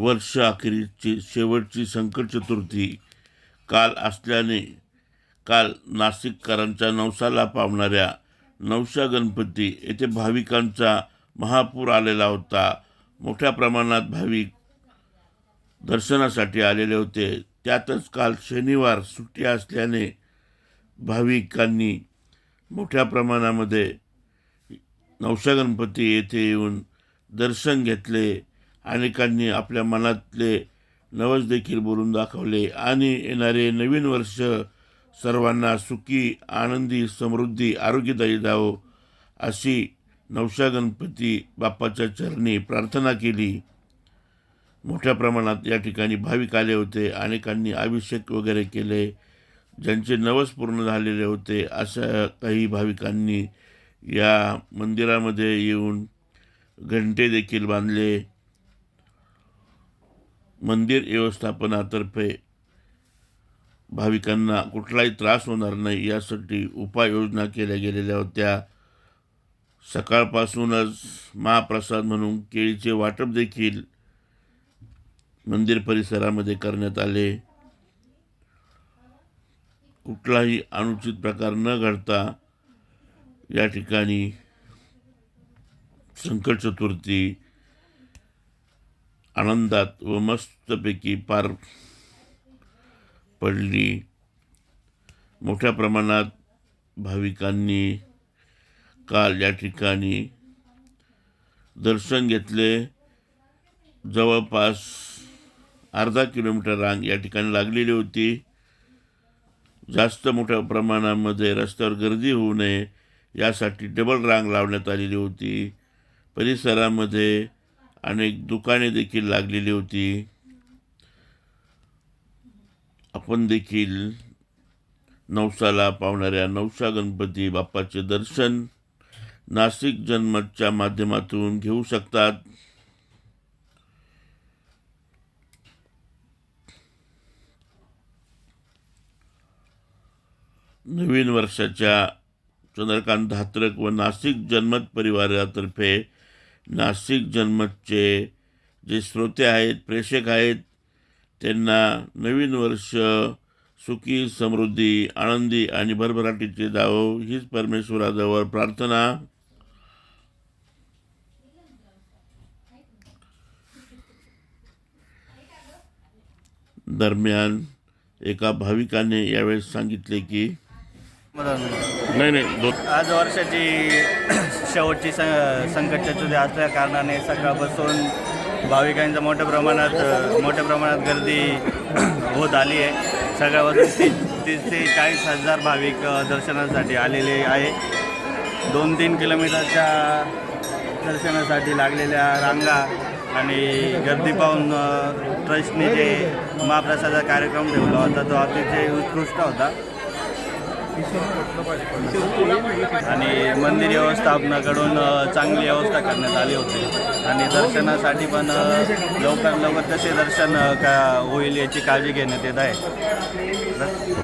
वर्ष अखेरीची शेवटची संकट चतुर्थी काल असल्याने काल नाशिककरांच्या नवसाला पावणाऱ्या नवशा गणपती येथे भाविकांचा महापूर आलेला होता. मोठ्या प्रमाणात भाविक दर्शनासाठी आलेले होते. त्यातच काल शनिवार सुट्टी असल्याने भाविकांनी मोठ्या प्रमाणामध्ये नवशा गणपती येथे येऊन दर्शन घेतले. अनेकांनी आपल्या मनातले नवस देखील बोलून दाखवले आणि येणारे नवीन वर्ष सर्वांना सुखी आनंदी समृद्धी आरोग्यदायी जावो अशी नवशा गणपती बाप्पाच्या चरणी प्रार्थना केली. मोठ्या प्रमाणात या ठिकाणी भाविक आले होते अनेकांनी अभिषेक वगैरे केले ज्यांचे नवस पूर्ण झालेले होते अशा काही भाविकांनी या मंदिरामध्ये येऊन घंटे देखील बांधले. मंदिर व्यवस्थापनातर्फे भाविकांना कुठलाही त्रास होणार नाही यासाठी उपाययोजना केल्या गेलेल्या होत्या. सकाळपासूनच महाप्रसाद म्हणून केळीचे वाटप देखील मंदिर परिसरामध्ये करण्यात आले. कुठलाही अनुचित प्रकार न घडता या ठिकाणी संकट चतुर्थी आनंदात व मस्तपैकी पार पडली. मोठ्या प्रमाणात भाविकांनी काल या ठिकाणी दर्शन घेतले. जवळपास अर्धा किलोमीटर रांग या ठिकाणी लागलेली होती. जास्त मोठ्या प्रमाणामध्ये रस्त्यावर गर्दी होऊ नये यासाठी डबल रांग लावण्यात आलेली होती. परिसरामध्ये अनेक दुकाने देखील लागलेली होती. आपण देखील नवसाला पावणाऱ्या नवसा गणपती बाप्पाचे दर्शन नाशिक जन्मतच्या माध्यमातून घेऊ शकतात. नवीन वर्षाच्या चंद्रकांत धात्रक व नाशिक जनमत परिवारातर्फे नाशिक जनमतचे जे श्रोते आहेत प्रेक्षक आहेत त्यांना नवीन वर्ष सुखी समृद्धी आनंदी आणि भरभराटीचे जावो हीच परमेश्वराजवळ प्रार्थना. दरम्यान एका भाविकाने यावेळेस सांगितले की नाही नाही आज वर्षाची शेवटची स संकट चतुर्थी असल्या कारणाने सकाळपासून भाविकांचं मोठ्या प्रमाणात मोठ्या प्रमाणात गर्दी होत आली आहे. सकाळपासून तीस तीस ते चाळीस हजार भाविक दर्शनासाठी आलेले आहे. दोन तीन किलोमीटरच्या दर्शनासाठी लागलेल्या रांगा आणि गर्दी पाहून ट्रस्टने जे महाप्रसादाचा कार्यक्रम ठेवला होता तो अतिशय उत्कृष्ट होता. आणि मंदिर व्यवस्थापनाकडून चांगली व्यवस्था करण्यात आली होती. आणि दर्शनासाठी पण लवकर लवकर कसे दर्शन का होईल याची काळजी घेण्यात येत आहे.